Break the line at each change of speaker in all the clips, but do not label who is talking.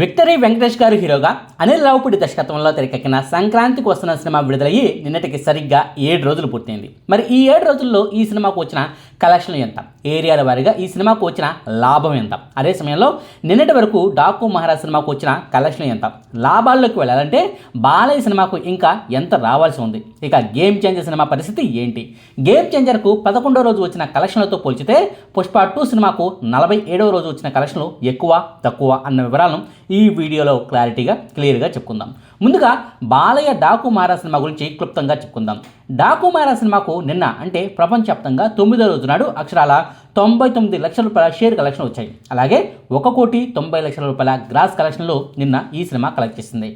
Victory Venkatesh గారు హీరోగా అనిల్ రావుపూడి దర్శకత్వంలో తెరకెక్కిన సంక్రాంతికి వస్తున్న సినిమా విడుదలయ్యి నిన్నటికి సరిగ్గా ఏడు రోజులు పూర్తయింది. మరి ఈ ఏడు రోజుల్లో ఈ సినిమాకు వచ్చిన కలెక్షన్లు ఎంత? ఏరియాల వారీగా ఈ సినిమాకు వచ్చిన లాభం ఎంత? అదే సమయంలో నిన్నటి వరకు డాకు మహారాజ్ సినిమాకు వచ్చిన కలెక్షన్లు ఎంత? లాభాల్లోకి వెళ్ళాలంటే బాలయ్య సినిమాకు ఇంకా ఎంత రావాల్సి ఉంది? ఇక గేమ్ చేంజర్ సినిమా పరిస్థితి ఏంటి? గేమ్ చేంజర్కు పదకొండో రోజు వచ్చిన కలెక్షన్లతో పోల్చితే పుష్ప టూ సినిమాకు నలభై ఏడవ రోజు వచ్చిన కలెక్షన్లు ఎక్కువ తక్కువ అన్న వివరాలను ఈ వీడియోలో క్లారిటీగా క్లియర్గా చెప్పుకుందాం. ముందుగా బాలయ్య డాకు మహారాజ్ సినిమా గురించి క్లుప్తంగా చెప్పుకుందాం. డాకు మారా సినిమాకు నిన్న అంటే ప్రపంచవ్యాప్తంగా తొమ్మిదో రోజు నాడు అక్షరాల తొంభై తొమ్మిది లక్షల రూపాయల షేర్ కలెక్షన్ వచ్చాయి. అలాగే ఒక కోటి తొంభై లక్షల రూపాయల గ్రాస్ కలెక్షన్లు నిన్న ఈ సినిమా కలెక్ట్ చేసింది.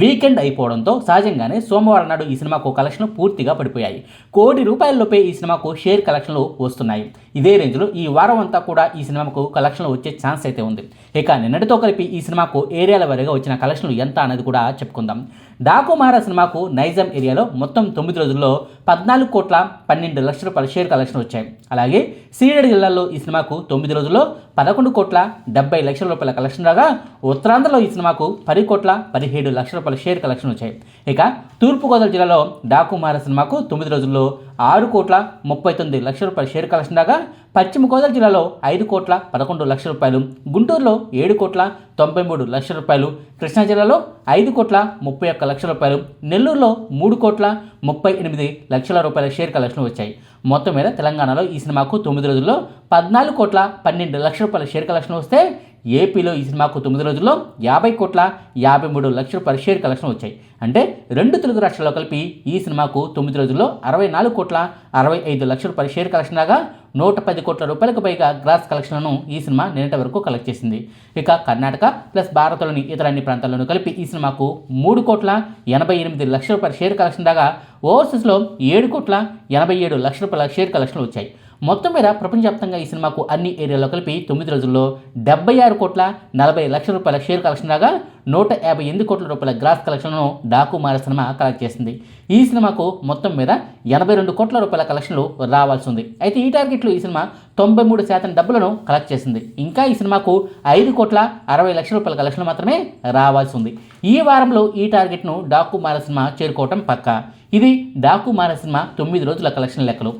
వీకెండ్ అయిపోవడంతో సహజంగానే సోమవారం నాడు ఈ సినిమాకు కలెక్షన్లు పూర్తిగా పడిపోయాయి. కోటి రూపాయలలోపే ఈ సినిమాకు షేర్ కలెక్షన్లు వస్తున్నాయి. ఇదే రేంజ్లో ఈ వారం అంతా కూడా ఈ సినిమాకు కలెక్షన్లు వచ్చే ఛాన్స్ అయితే ఉంది. ఇక నిన్నటితో కలిపి ఈ సినిమాకు ఏరియాల వారీగా వచ్చిన కలెక్షన్లు ఎంత అనేది కూడా చెప్పుకుందాం. డాకుమహార సినిమాకు నైజాం ఏరియాలో మొత్తం తొమ్మిది రోజుల్లో పద్నాలుగు కోట్ల పన్నెండు లక్షల రూపాయల షేర్ కలెక్షన్ వచ్చాయి. అలాగే సీడెడ్ జిల్లాలో ఈ సినిమాకు తొమ్మిది రోజుల్లో పదకొండు కోట్ల డెబ్బై లక్షల రూపాయల కలెక్షన్ రాగా ఉత్తరాంధ్రలో ఈ సినిమాకు పది కోట్ల పదిహేడు లక్షల రూపాయల షేర్ కలెక్షన్ వచ్చాయి. ఇక తూర్పుగోదావరి జిల్లాలో డాకుమార సినిమాకు తొమ్మిది రోజుల్లో ఆరు కోట్ల ముప్పై తొమ్మిది లక్షల రూపాయల షేర్ కలెక్షన్ రాగా పశ్చిమ గోదావరి జిల్లాలో ఐదు కోట్ల పదకొండు లక్షల రూపాయలు గుంటూరులో ఏడు కోట్ల తొంభై మూడు లక్షల రూపాయలు కృష్ణా జిల్లాలో ఐదు కోట్ల ముప్పై ఒక్క లక్షల రూపాయలు నెల్లూరులో మూడు కోట్ల ముప్పై ఎనిమిది లక్షల రూపాయల షేర్ కలెక్షన్ వచ్చాయి. మొత్తం మీద తెలంగాణలో ఈ సినిమాకు తొమ్మిది రోజుల్లో పద్నాలుగు కోట్ల పన్నెండు లక్షల రూపాయల షేర్ కలెక్షన్ వస్తే ఏపీలో ఈ సినిమాకు తొమ్మిది రోజుల్లో యాభై కోట్ల యాభై మూడు లక్షల పర్ షేర్ కలెక్షన్ వచ్చాయి. అంటే రెండు తెలుగు రాష్ట్రాల్లో కలిపి ఈ సినిమాకు తొమ్మిది రోజుల్లో అరవై నాలుగు కోట్ల అరవై ఐదు లక్షల పర్ షేర్ కలెక్షన్ రాగా నూట పది కోట్ల రూపాయలకు పైగా గ్రాస్ కలెక్షన్లను ఈ సినిమా నిన్నటి వరకు కలెక్ట్ చేసింది. ఇక కర్ణాటక ప్లస్ భారత్లోని ఇతర అన్ని ప్రాంతాల్లోనూ కలిపి ఈ సినిమాకు మూడు కోట్ల ఎనభై ఎనిమిది లక్షల పర్ షేర్ కలెక్షన్ రాగా ఓవర్సీస్లో ఏడు కోట్ల ఎనభై ఏడు లక్షల పర్ షేర్ కలెక్షన్లు వచ్చాయి. మొత్తం మీద ప్రపంచవ్యాప్తంగా ఈ సినిమాకు అన్ని ఏరియాలో కలిపి తొమ్మిది రోజుల్లో డెబ్బై ఆరు కోట్ల నలభై లక్షల రూపాయల షేర్ కలెక్షన్ రాగా నూట యాభై ఎనిమిది కోట్ల రూపాయల గ్రాస్ కలెక్షన్లను డాకు మార సినిమా కలెక్ట్ చేసింది. ఈ సినిమాకు మొత్తం మీద ఎనభై రెండు కోట్ల రూపాయల కలెక్షన్లు రావాల్సి ఉంది. అయితే ఈ టార్గెట్లో ఈ సినిమా తొంభై మూడు శాతం డబ్బులను కలెక్ట్ చేసింది. ఇంకా ఈ సినిమాకు ఐదు కోట్ల అరవై లక్షల రూపాయల కలెక్షన్లు మాత్రమే రావాల్సి ఉంది. ఈ వారంలో ఈ టార్గెట్ను డాకు మార సినిమా చేరుకోవటం పక్కా. ఇది డాకు మార సినిమా తొమ్మిది రోజుల కలెక్షన్ లెక్కలు.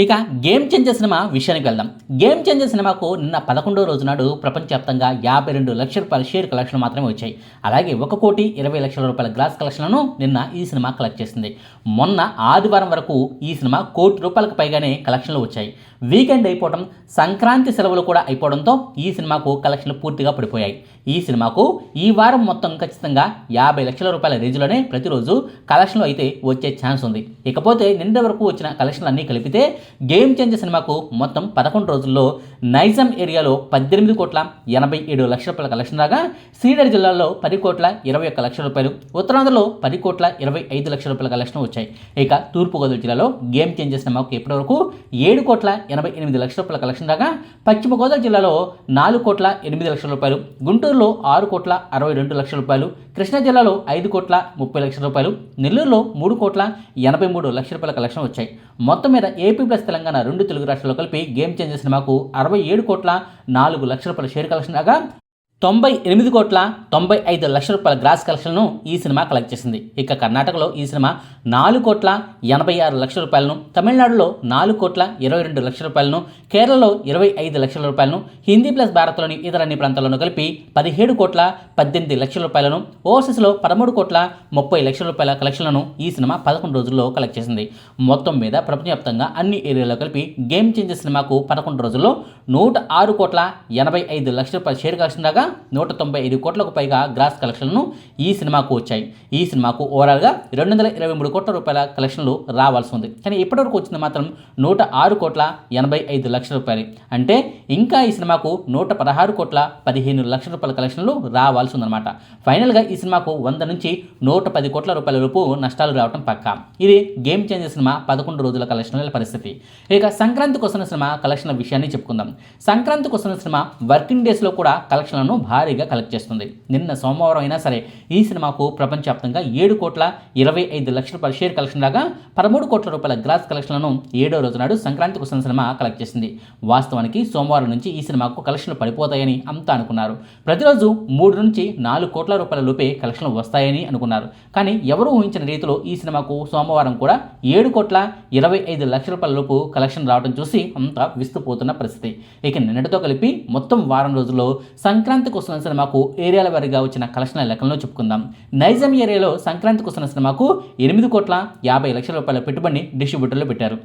ఇక గేమ్ చేంజర్ సినిమా విషయానికి వెళ్దాం. గేమ్ చేంజర్ సినిమాకు నిన్న పదకొండో రోజు నాడు ప్రపంచవ్యాప్తంగా యాభై రెండు లక్షల రూపాయల షేర్ కలెక్షన్ మాత్రమే వచ్చాయి. అలాగే ఒక కోటి ఇరవై లక్షల రూపాయల గ్రాస్ కలెక్షన్లను నిన్న ఈ సినిమా కలెక్ట్ చేసింది. మొన్న ఆదివారం వరకు ఈ సినిమా కోటి రూపాయలకు పైగానే కలెక్షన్లు వచ్చాయి. వీకెండ్ అయిపోవడం సంక్రాంతి సెలవులు కూడా అయిపోవడంతో ఈ సినిమాకు కలెక్షన్లు పూర్తిగా పడిపోయాయి. ఈ సినిమాకు ఈ వారం మొత్తం ఖచ్చితంగా యాభై లక్షల రూపాయల రేంజ్లోనే ప్రతిరోజు కలెక్షన్లు అయితే వచ్చే ఛాన్స్ ఉంది. ఇకపోతే నిన్న వరకు వచ్చిన కలెక్షన్లు అన్నీ కలిపితే గేమ్ చేంజర్ సినిమాకు మొత్తం పదకొండు రోజుల్లో నైజాం ఏరియాలో పద్దెనిమిది కోట్ల ఎనభై ఏడు లక్షల రూపాయల కలెక్షన్ రాగా శ్రీనగర్ జిల్లాలో పది కోట్ల ఇరవై ఒక్క లక్షల రూపాయలు ఉత్తరాంధ్రలో పది కోట్ల ఇరవై ఐదు లక్షల రూపాయల కలెక్షన్ వచ్చాయి. ఇక తూర్పుగోదావరి జిల్లాలో గేమ్ చేంజర్ సినిమాకు ఇప్పటివరకు ఏడు కోట్ల ఎనభై ఎనిమిది లక్షల రూపాయల కలెక్షన్ రాగా పశ్చిమ గోదావరి జిల్లాలో నాలుగు కోట్ల ఎనిమిది లక్షల రూపాయలు గుంటూరులో ఆరు కోట్ల అరవై రెండు లక్షల రూపాయలు కృష్ణా జిల్లాలో ఐదు కోట్ల ముప్పై లక్షల రూపాయలు నెల్లూరులో మూడు కోట్ల ఎనభై మూడు లక్షల రూపాయల కలెక్షన్ వచ్చాయి. మొత్తం మీద ఏపీ ప్లస్ తెలంగాణ రెండు తెలుగు రాష్ట్రాల్లో కలిపి గేమ్ చేంజర్ సినిమాకు అరవై ఏడు కోట్ల నాలుగు లక్షల రూపాయల షేర్ కలెక్షన్. కాగా తొంభై ఎనిమిది కోట్ల తొంభై ఐదు లక్షల రూపాయల గ్రాస్ కలెక్షన్ను ఈ సినిమా కలెక్ట్ చేసింది. ఇక కర్ణాటకలో ఈ సినిమా నాలుగు కోట్ల ఎనభై ఆరు లక్షల రూపాయలను తమిళనాడులో నాలుగు కోట్ల ఇరవై రెండు లక్షల రూపాయలను కేరళలో ఇరవై ఐదు లక్షల రూపాయలను హిందీ ప్లస్ భారత్లోని ఇతర అన్ని ప్రాంతాల్లోనూ కలిపి పదిహేడు కోట్ల పద్దెనిమిది లక్షల రూపాయలను ఓవర్సీస్లో పదమూడు కోట్ల ముప్పై లక్షల రూపాయల కలెక్షన్లను ఈ సినిమా పదకొండు రోజుల్లో కలెక్ట్ చేసింది. మొత్తం మీద ప్రపంచవ్యాప్తంగా అన్ని ఏరియాలో కలిపి గేమ్ చేంజర్ సినిమాకు పదకొండు రోజుల్లో నూట ఆరు కోట్ల ఎనభై ఐదు లక్షల రూపాయల షేర్ కలెక్షన్ రాగా నూట తొంభై ఐదు కోట్లకు పైగా గ్రాస్ కలెక్షన్లను ఈ సినిమాకు వచ్చాయి. ఈ సినిమాకు ఓవరాల్గా రెండు వందల ఇరవై మూడు కోట్ల రూపాయల కలెక్షన్లు రావాల్సి ఉంది. కానీ ఇప్పటివరకు వచ్చింది మాత్రం నూట ఆరు కోట్ల ఎనభై ఐదు లక్షల రూపాయలు. అంటే ఇంకా ఈ సినిమాకు నూట పదహారు కోట్ల పదిహేను లక్షల రూపాయల కలెక్షన్లు రావాల్సి ఉందన్నమాట. ఫైనల్గా ఈ సినిమాకు వంద నుంచి నూట పది కోట్ల రూపాయల వరకు నష్టాలు రావడం పక్కా. ఇది గేమ్ చేంజర్ సినిమా పదకొండు రోజుల కలెక్షన్ల పరిస్థితి. ఇక సంక్రాంతికి వస్తున్న సినిమా కలెక్షన్ల విషయాన్ని చెప్పుకుందాం. సంక్రాంతికి వస్తున్న సినిమా వర్కింగ్ డేస్లో కూడా కలెక్షన్లను భారీగా కలెక్ట్ చేస్తుంది. నిన్న సోమవారం అయినా సరే ఈ సినిమాకు ప్రపంచవ్యాప్తంగా ఏడు కోట్ల ఇరవై ఐదు లక్షల రూపాయల షేర్ కలెక్షన్ లాగా పదమూడు కోట్ల రూపాయల గ్రాస్ కలెక్షన్లను ఏడో రోజు నాడు సంక్రాంతికి వస్తున్న సినిమా కలెక్ట్ చేసింది. వాస్తవానికి సోమవారం నుంచి ఈ సినిమాకు కలెక్షన్లు పడిపోతాయని అంతా అనుకున్నారు. ప్రతిరోజు మూడు నుంచి నాలుగు కోట్ల రూపాయల లోపే కలెక్షన్లు వస్తాయని అనుకున్నారు. కానీ ఎవరు ఊహించిన రీతిలో ఈ సినిమాకు సోమవారం కూడా ఏడు కోట్ల ఇరవై ఐదు లక్షల రూపాయల లోపు కలెక్షన్ రావడం చూసి అంతా విస్తుపోతున్న పరిస్థితి. ఇక నిన్నటితో కలిపి మొత్తం వారం రోజుల్లో సంక్రాంతి సంక్రాంతికి వస్తున్న సినిమాకు ఏరియాల వారీగా వచ్చిన కలెక్షన్ల లెక్కలను చెప్పుకుందాం. నైజాం ఏరియాలో సంక్రాంతికి వస్తున్న సినిమాకు ఎనిమిది కోట్ల యాభై లక్షల రూపాయల పెట్టుబడిని డిస్ట్రిబ్యూటర్లు పెట్టారు.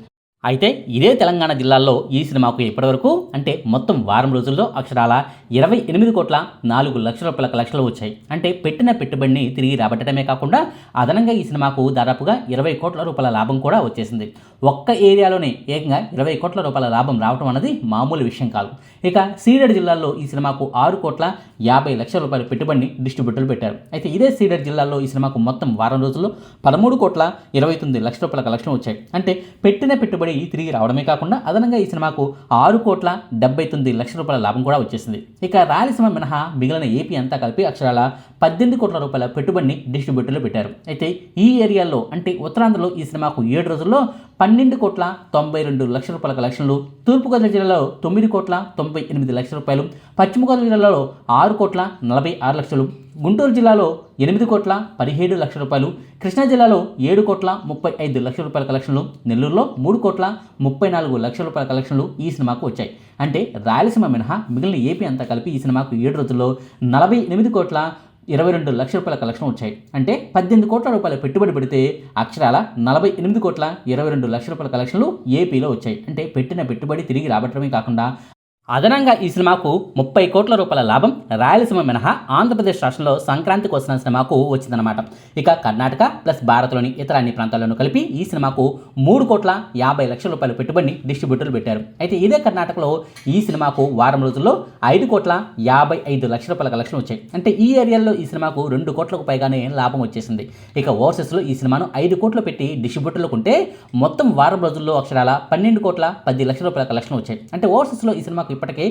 అయితే ఇదే తెలంగాణ జిల్లాల్లో ఈ సినిమాకు ఇప్పటివరకు అంటే మొత్తం వారం రోజుల్లో అక్షరాల ఇరవై ఎనిమిది కోట్ల నాలుగు లక్షల రూపాయల కలెక్షన్లు వచ్చాయి. అంటే పెట్టిన పెట్టుబడిని తిరిగి రాబట్టడమే కాకుండా అదనంగా ఈ సినిమాకు దాదాపుగా ఇరవై కోట్ల రూపాయల లాభం కూడా వచ్చేసింది. ఒక్క ఏరియాలోనే ఏకంగా ఇరవై కోట్ల రూపాయల లాభం రావడం అన్నది మామూలు విషయం కాదు. ఇక సీడెడ్ జిల్లాల్లో ఈ సినిమాకు ఆరు కోట్ల యాభై లక్షల రూపాయల పెట్టుబడిని డిస్ట్రిబ్యూటర్లు పెట్టారు. అయితే ఇదే సీడెడ్ జిల్లాలో ఈ సినిమాకు మొత్తం వారం రోజుల్లో పదమూడు కోట్ల ఇరవై తొమ్మిది లక్షల రూపాయల కలెక్షన్ వచ్చాయి. అంటే పెట్టిన పెట్టుబడి తిరిగి రావడమే కాకుండా అదనంగా ఈ సినిమాకు ఆరు కోట్ల డెబ్బై తొమ్మిది లక్షల రూపాయల లాభం కూడా వచ్చేసింది. ఇక రాయలసీమ మినహా మిగిలిన ఏపీ అంతా కలిపి అక్షరాల పద్దెనిమిది కోట్ల రూపాయల పెట్టుబడిని డిస్ట్రిబ్యూటర్లు పెట్టారు. అయితే ఈ ఏరియాలో అంటే ఉత్తరాంధ్రలో ఈ సినిమాకు ఏడు రోజుల్లో పన్నెండు కోట్ల తొంభై రెండు లక్షల రూపాయల కలెక్షన్లు తూర్పుగోదావరి జిల్లాలో తొమ్మిది కోట్ల తొంభై ఎనిమిది లక్షల రూపాయలు. పశ్చిమ గోదావరి జిల్లాలో ఆరు కోట్ల నలభై ఆరు లక్షలు. గుంటూరు జిల్లాలో ఎనిమిది కోట్ల పదిహేడు లక్షల రూపాయలు. కృష్ణా జిల్లాలో ఏడు కోట్ల ముప్పై ఐదు లక్షల రూపాయల కలెక్షన్లు. నెల్లూరులో మూడు కోట్ల ముప్పై నాలుగు లక్షల రూపాయల కలెక్షన్లు ఈ సినిమాకు వచ్చాయి. అంటే రాయలసీమ మినహా మిగిలిన ఏపీ అంతా కలిపి ఈ సినిమాకు ఏడు రోజుల్లో నలభై ఎనిమిది కోట్ల ఇరవై రెండు లక్షల రూపాయల కలెక్షన్ వచ్చాయి. అంటే పద్దెనిమిది కోట్ల రూపాయల పెట్టుబడి పెడితే అక్షరాల నలభై ఎనిమిది కోట్ల ఇరవై రెండు లక్షల రూపాయల కలెక్షన్లు ఏపీలో వచ్చాయి. అంటే పెట్టిన పెట్టుబడి తిరిగి రాబట్టడమే కాకుండా అదనంగా ఈ సినిమాకు ముప్పై కోట్ల రూపాయల లాభం రాయలసీమ మినహా ఆంధ్రప్రదేశ్ రాష్ట్రంలో సంక్రాంతికి వస్తున్న సినిమాకు వచ్చిందనమాట ఇక కర్ణాటక ప్లస్ భారత్లోని ఇతర అన్ని ప్రాంతాల్లోనూ కలిపి ఈ సినిమాకు మూడు కోట్ల యాభై లక్షల రూపాయల పెట్టుబడిని డిస్ట్రిబ్యూటర్లు పెట్టారు. అయితే ఇదే కర్ణాటకలో ఈ సినిమాకు వారం రోజుల్లో ఐదు కోట్ల యాభై ఐదు లక్షల రూపాయల కలెక్షన్ వచ్చాయి. అంటే ఈ ఏరియాలో ఈ సినిమాకు రెండు కోట్లకు పైగానే లాభం వచ్చేసింది. ఇక ఓవర్సెస్లో ఈ సినిమాను ఐదు కోట్లు పెట్టి డిస్ట్రిబ్యూటర్లు కొంటే మొత్తం వారం రోజుల్లో అక్షరాల పన్నెండు కోట్ల పది లక్షల రూపాయల కలెక్షన్ వచ్చాయి. అంటే ఓవర్సెస్లో ఈ సినిమాకు ఇప్పటికే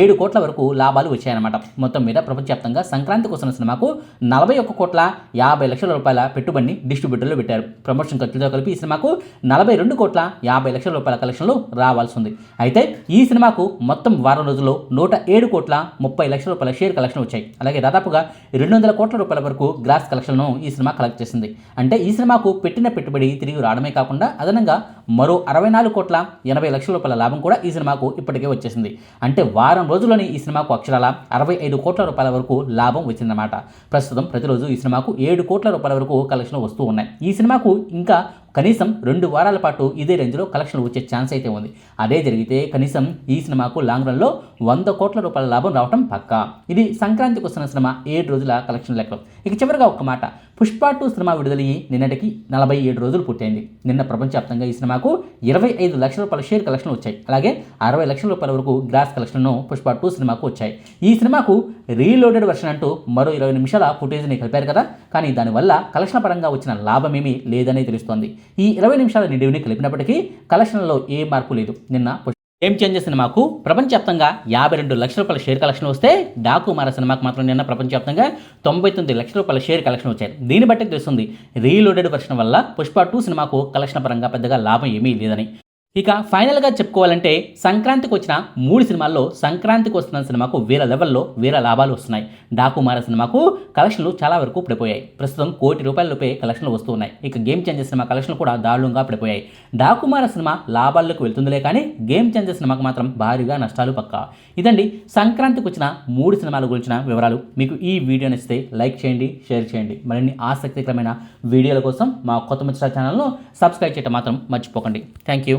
ఏడు కోట్ల వరకు లాభాలు వచ్చాయన్నమాట. మొత్తం మీద ప్రపంచవ్యాప్తంగా సంక్రాంతికి వస్తున్న సినిమాకు నలభై ఒక్క కోట్ల యాభై లక్షల రూపాయల పెట్టుబడిని డిస్ట్రిబ్యూటర్లు పెట్టారు. ప్రమోషన్ ఖర్చులతో కలిపి ఈ సినిమాకు నలభై రెండు కోట్ల యాభై లక్షల రూపాయల కలెక్షన్లు రావాల్సి ఉంది. అయితే ఈ సినిమాకు మొత్తం వారం రోజుల్లో నూట ఏడు కోట్ల ముప్పై లక్షల రూపాయల షేర్ కలెక్షన్ వచ్చాయి. అలాగే దాదాపుగా రెండు వందల కోట్ల రూపాయల వరకు గ్రాస్ కలెక్షన్ను ఈ సినిమా కలెక్ట్ చేసింది. అంటే ఈ సినిమాకు పెట్టిన పెట్టుబడి తిరిగి రావడమే కాకుండా అదనంగా మరో అరవై నాలుగు కోట్ల ఎనభై లక్షల రూపాయల లాభం కూడా ఈ సినిమాకు ఇప్పటికే వచ్చేసింది. అంటే వారం రోజుల్లోనే ఈ సినిమాకు అక్షరాల అరవై ఐదు కోట్ల రూపాయల వరకు లాభం వచ్చిందన్నమాట. ప్రస్తుతం ప్రతిరోజు ఈ సినిమాకు ఏడు కోట్ల రూపాయల వరకు కలెక్షన్లు వస్తూ ఉన్నాయి. ఈ సినిమాకు ఇంకా కనీసం రెండు వారాల పాటు ఇదే రేంజ్లో కలెక్షన్లు వచ్చే ఛాన్స్ అయితే ఉంది. అదే జరిగితే కనీసం ఈ సినిమాకు లాంగ్ రన్లో వంద కోట్ల రూపాయల లాభం రావడం పక్కా. ఇది సంక్రాంతికి వస్తున్న సినిమా ఏడు రోజుల కలెక్షన్ లెక్కలు ఇక చివరిగా ఒక మాట. పుష్ప టూ సినిమా విడుదలయ్యి నిన్నటికి నలభై ఏడు రోజులు పూర్తయింది. నిన్న ప్రపంచవ్యాప్తంగా ఈ సినిమాకు ఇరవై ఐదు లక్షల రూపాయల షేర్ కలెక్షన్లు వచ్చాయి. అలాగే అరవై లక్షల రూపాయల వరకు గ్రాస్ కలెక్షన్ను పుష్ప టూ సినిమాకు వచ్చాయి. ఈ సినిమాకు రీలోడెడ్ వర్షన్ అంటూ మరో ఇరవై నిమిషాల ఫుటేజ్ని కలిపారు కదా. కానీ దానివల్ల కలెక్షన్ పరంగా వచ్చిన లాభమేమీ లేదని తెలుస్తోంది. ఈ ఇరవై నిమిషాల నిడివిని కలిపినప్పటికీ కలెక్షన్లో ఏ మార్పు లేదు. నిన్న ఏం చేంజెస్ సినిమాకు ప్రపంచవ్యాప్తంగా యాభై రెండు లక్షల రూపాయల షేర్ కలెక్షన్ వస్తే డాకు మార సినిమాకు మాత్రం నిన్న ప్రపంచవ్యాప్తంగా తొంభై తొమ్మిది లక్షల రూపాయల షేర్ కలెక్షన్ వచ్చాయి. దీన్ని బట్టి తెలుస్తుంది రీలోడెడ్ వర్షన్ వల్ల పుష్ప టూ సినిమాకు కలెక్షన్ పరంగా పెద్దగా లాభం ఏమీ లేదని. ఇక ఫైనల్గా చెప్పుకోవాలంటే సంక్రాంతికి వచ్చిన మూడు సినిమాల్లో సంక్రాంతికి వస్తున్న సినిమాకు వేల లెవెల్లో వేల లాభాలు వస్తున్నాయి. డాకుమార సినిమాకు కలెక్షన్లు చాలా వరకు పడిపోయాయి. ప్రస్తుతం కోటి రూపాయలపై కలెక్షన్లు వస్తున్నాయి ఇక గేమ్ చేంజర్ సినిమా కలెక్షన్లు కూడా దారుణంగా పడిపోయాయి. డాకుమార సినిమా లాభాల్లోకి వెళ్తుందిలే కానీ గేమ్ చేంజర్ సినిమాకు మాత్రం భారీగా నష్టాలు పక్క. ఇదండి సంక్రాంతికి వచ్చిన మూడు సినిమాల గురించిన వివరాలు. మీకు ఈ వీడియో నచ్చితే లైక్ చేయండి షేర్ చేయండి. మరిన్ని ఆసక్తికరమైన వీడియోల కోసం మా కొత్త ముచ్చట ఛానల్ను సబ్స్క్రైబ్ చేయడం మాత్రం మర్చిపోకండి. Thank you